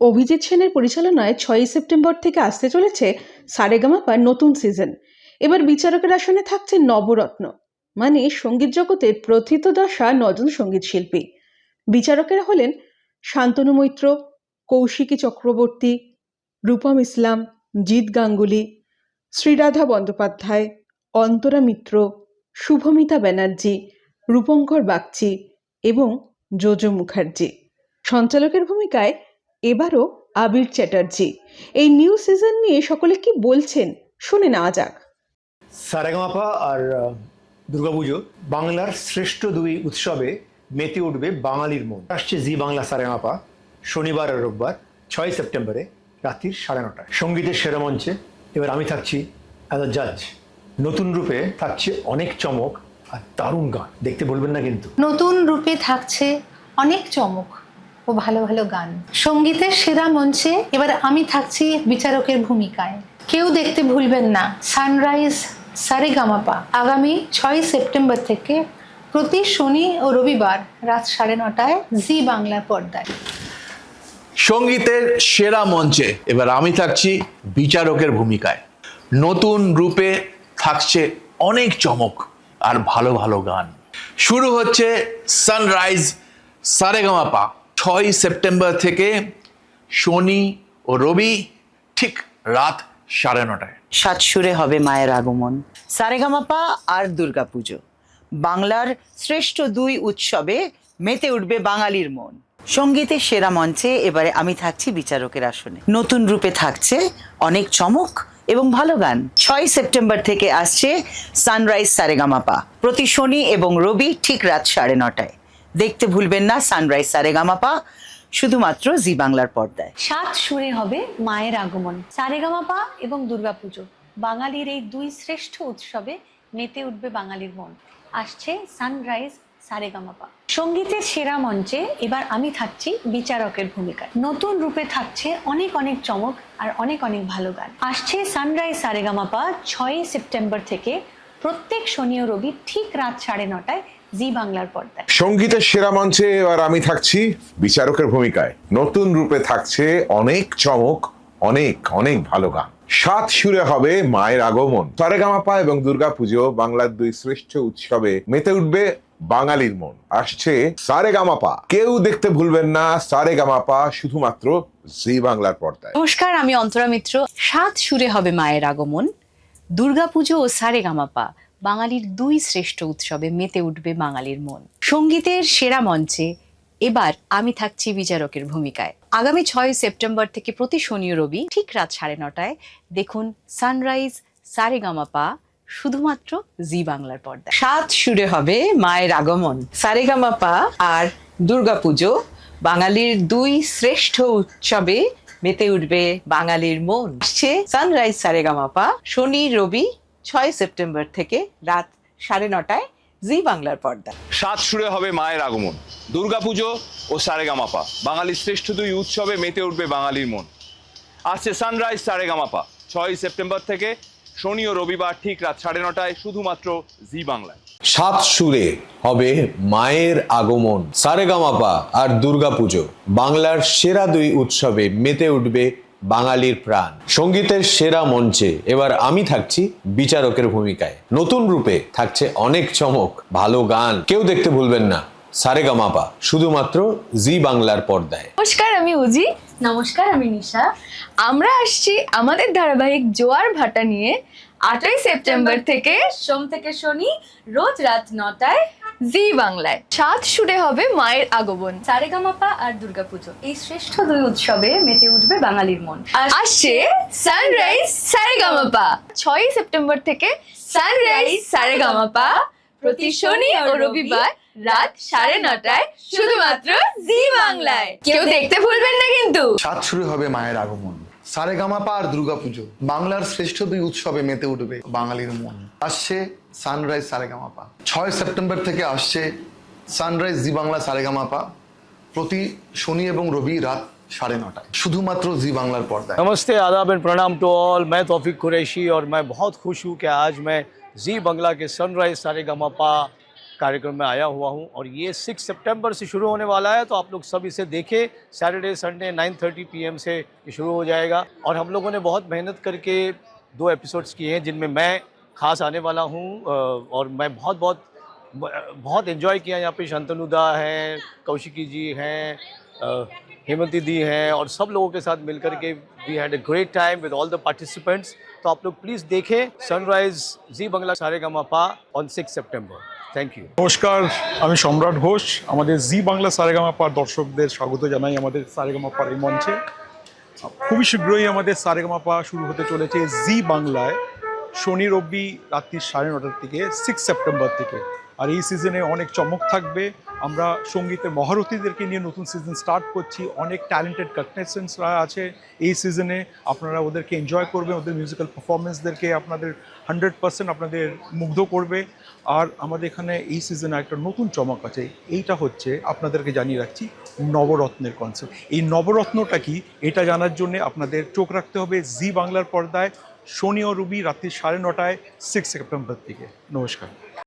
অভিজিৎ সেনের পরিচালনায় ছয়ই সেপ্টেম্বর থেকে আসতে চলেছে সারেগামাপার নতুন সিজন এবার বিচারকের আসনে থাকছে নবরত্ন মানে সংগীত জগতের প্রথিতদশা নজন সংগীত শিল্পী। বিচারকেরা হলেন শান্তনু মৈত্র, কৌশিকী চক্রবর্তী, রূপম ইসলাম, জিৎ গাঙ্গুলি, শ্রীরাধা বন্দ্যোপাধ্যায়, অন্তরা মিত্র, শুভমিতা ব্যানার্জি, রূপঙ্কর বাগচি এবং যোজো মুখার্জি। সঞ্চালকের ভূমিকায় এবারও আবির চ্যাটার্জি। এই নিউ সিজন নিয়ে সকলে কি বলছেন? শুনে নেওয়া যাক। সারেগামাপা আর দুর্গাপুজো বাংলার শ্রেষ্ঠ দুই উৎসবে মেতে উঠবে বাঙালির মন। আসছে জি বাংলা সারেগামাপা শনিবার আর রোববার ছয় সেপ্টেম্বরে রাত্রির সাড়ে নটায়। সঙ্গীতের সেরা মঞ্চে এবার আমি থাকছি অ্যাজ আ জাজ নতুন রূপে থাকছে অনেক চমক আর দারুণ গান। দেখতে বলবেন না কিন্তু। নতুন রূপে থাকছে অনেক চমক। ও ভালো ভালো গান। সঙ্গীতের সেরা মঞ্চে এবার আমি থাকছি বিচারকের ভূমিকায়। কেউ দেখতে ভুলবেন না, সানরাইজ, সারেগামাপা। আগামী ছয় সেপ্টেম্বর থেকে প্রতি শনি ও রবিবার রাত সাড়ে নটায় জি বাংলা পর্দায়। সঙ্গীতের সেরা মঞ্চে এবার আমি থাকছি বিচারকের ভূমিকায়। নতুন রূপে থাকছে অনেক চমক আর ভালো ভালো গান। শুরু হচ্ছে সানরাইজ, সারেগামাপা। ছয় সেপ্টেম্বর থেকে শনি ও রবি ঠিক রাত সাড়ে নটায়। সাত সুরে হবে মায়ের আগমন। সারেগামাপা আর দুর্গাপুজো। বাংলার শ্রেষ্ঠ দুই উৎসবে মেতে উঠবে বাঙালির মন। সঙ্গীতের সেরা মঞ্চে এবারে আমি থাকছি বিচারকের আসনে। নতুন রূপে থাকছে অনেক চমক এবং ভালো গান। ছয় সেপ্টেম্বর থেকে আসছে সানরাইজ সারেগামাপা। প্রতি শনি এবং রবি ঠিক রাত সাড়ে নটায়। দেখতে ভুলবেন না সানরাইজ সারেগামাপা শুধুমাত্র জি বাংলার পর্দায়। সাত সুরে হবে মায়ের আগমন সারেগামাপা এবং দুর্গাপুজো। বাঙালির এই দুই শ্রেষ্ঠ উৎসবে মেতে উঠবে বাঙালির মন। আসছে সানরাইজ সারেগামাপা সঙ্গীতের সেরা মঞ্চে এবার আমি থাকছি বিচারকের ভূমিকায়। নতুন রূপে থাকছে অনেক অনেক চমক আর অনেক অনেক ভালো গান। আসছে সানরাইজ সারেগামাপা ছয়ই সেপ্টেম্বর থেকে প্রত্যেক শনি ও রবি ঠিক রাত সাড়ে নটায় জি বাংলার পর্দায়। সঙ্গীতের সেরা মঞ্চে এবার আমি থাকছি বিচারকের ভূমিকায়। নতুন রূপে থাকছে অনেক চমক অনেক অনেক ভালো গান। সাত সুরে হবে মায়ের আগমন। সারেগামাপা এবং দুর্গাপুজো বাংলার দুই শ্রেষ্ঠ উৎসবে মেতে উঠবে বাঙালির মন। আসছে সারেগামাপা। কেউ দেখতে ভুলবেন না সারেগামাপা শুধুমাত্র জি বাংলার পর্দায়। নমস্কার আমি অন্তরা মিত্র। সাত সুরে হবে মায়ের আগমন। দুর্গাপুজো ও সারেগামাপা। বাঙালির দুই শ্রেষ্ঠ উৎসবে মেতে উঠবে বাঙালির মন। সঙ্গীতের সেরা মঞ্চে এবার আমি থাকছি বিচারকের ভূমিকায়। আগামী ছয় সেপ্টেম্বর থেকে প্রতি শনি রবি ঠিক রাত সাড়ে নটায় দেখুন সানরাইজ, সারেগামাপা, শুধুমাত্র জি বাংলার পর্দা সাত সুরে হবে মায়ের আগমন, সারেগামাপা আর দুর্গাপুজো, বাঙালির দুই শ্রেষ্ঠ উৎসবে মেতে উঠবে বাঙালির মন। আসছে সানরাইজ, সারেগামাপা, শনি, রবি ছয় সেপ্টেম্বর থেকে রাত সাড়ে নটায় জি বাংলার পর্দা। সাত সুরে হবে মায়ের আগমন দুর্গাপুজো ও সারেগামাপা। বাঙালির শ্রেষ্ঠ দুই উৎসবে মেতে উঠবে বাঙালির মন। আসছে সানরাইজ সারেগামাপা ছয় সেপ্টেম্বর থেকে শনি ও রবিবার ঠিক রাত সাড়ে নটায় শুধুমাত্র জি বাংলায়। সাত সুরে হবে মায়ের আগমন সারেগামাপা আর দুর্গাপুজো। বাংলার সেরা দুই উৎসবে মেতে উঠবে বাঙালির প্রাণ। সঙ্গীতের সেরা মঞ্চে এবার আমি থাকছি বিচারকের ভূমিকায়। নতুন রূপে থাকছে অনেক চমক ভালো গান কেউ দেখতে ভুলবেন না। সারেগামাপা শুধুমাত্র জি বাংলার পর্দায়। নমস্কার আমি উজি। নমস্কার আমি নিশা। আমরা আসছি আমাদের ধারাবাহিক জোয়ার ভাটা নিয়ে। আটই সেপ্টেম্বর থেকে সোম থেকে শনি রোজ রাত নটায়। জি বাংলায়। সাত সুরে হবে মায়ের আগমন। সারেগামাপা আর দুর্গাপুজো। এই শ্রেষ্ঠ দুই উৎসবে মেতে উঠবে বাঙালির মন। আসছে সানরাইজ সারেগামাপা ছয়ই সেপ্টেম্বর থেকে সানরাইজ সারেগামাপা প্রতি শনি ও রবিবার রাত সাড়ে নটায় শুধুমাত্র জি বাংলায়। কেউ দেখতে ভুলবেন না কিন্তু। সাত শুরু হবে মায়ের আগমন। সারেগামাপা আর দুর্গাপুজো বাংলার শ্রেষ্ঠ দুই উৎসবে মেতে উঠবে বাঙালির মন আসছে সানরাইজ সারেগামাপা ছয় সেপ্টেম্বর থেকে আসছে সানরাইজ জি বাংলা সারেগামাপা প্রতি শনি এবং রবি রাত সাড়ে নটায় শুধুমাত্র জি বাংলার পর্দায় नमस्ते आदाब एंड प्रणाम टू ऑल मैं तौफिक कुरैशी और मैं बहुत खुश हूँ कि आज मैं जी बंगला के सनराइज सारेगामापा कार्यक्रम में आया हुआ हूँ और ये सिक्स सितंबर से शुरू होने वाला है तो आप लोग सब इसे देखें। सैटरडे संडे 9:30 पीएम से शुरू हो जाएगा। और हम लोगों ने बहुत मेहनत करके दो एपिसोड्स किए हैं, जिनमें मैं खास आने वाला हूँ और मैं बहुत बहुत बहुत एंजॉय किया यहाँ पे शांतनुदा हैं, कौशिकी जी हैं हेमंती दी हैं और सब लोगों के साथ मिलकर के we had a great time with all the participants तो आप लोग प्लीज़ देखें सनराइज जी बांग्ला सारे पा on six September thank you নমস্কার আমি সম্রাট ঘোষ আমাদের জি বাংলা সারেগামাপার দর্শকদের স্বাগত জানাই আমাদের সারেগামাপার এই মঞ্চে খুবই শীঘ্রই আমাদের সারেগামাপা শুরু হতে চলেছে জি বাংলায় শনি, রবি রাত্রি সাড়ে নটার থেকে সিক্স সেপ্টেম্বর থেকে। আর এই সিজনে অনেক চমক থাকবে। আমরা সঙ্গীতের মহারথীদেরকে নিয়ে নতুন সিজন স্টার্ট করছি। অনেক ট্যালেন্টেড কন্টেস্টেন্টসরা আছে এই সিজনে আপনারা ওদেরকে এনজয় করবেন, ওদের মিউজিক্যাল পারফরমেন্সদেরকে আপনাদের হান্ড্রেড পার্সেন্ট আপনাদের মুগ্ধ করবে। আর আমাদের এখানে এই সিজনে একটা নতুন চমক আছে। এইটা হচ্ছে, আপনাদেরকে জানিয়ে রাখছি, নবরত্নের কনসেপ্ট এই নবরত্নটা কি? এটা জানার জন্য আপনাদের চোখ রাখতে হবে। জি বাংলার পর্দায় শনি ও রবি রাত্রি সাড়ে নটায় সিক্স সেপ্টেম্বর থেকে নমস্কার।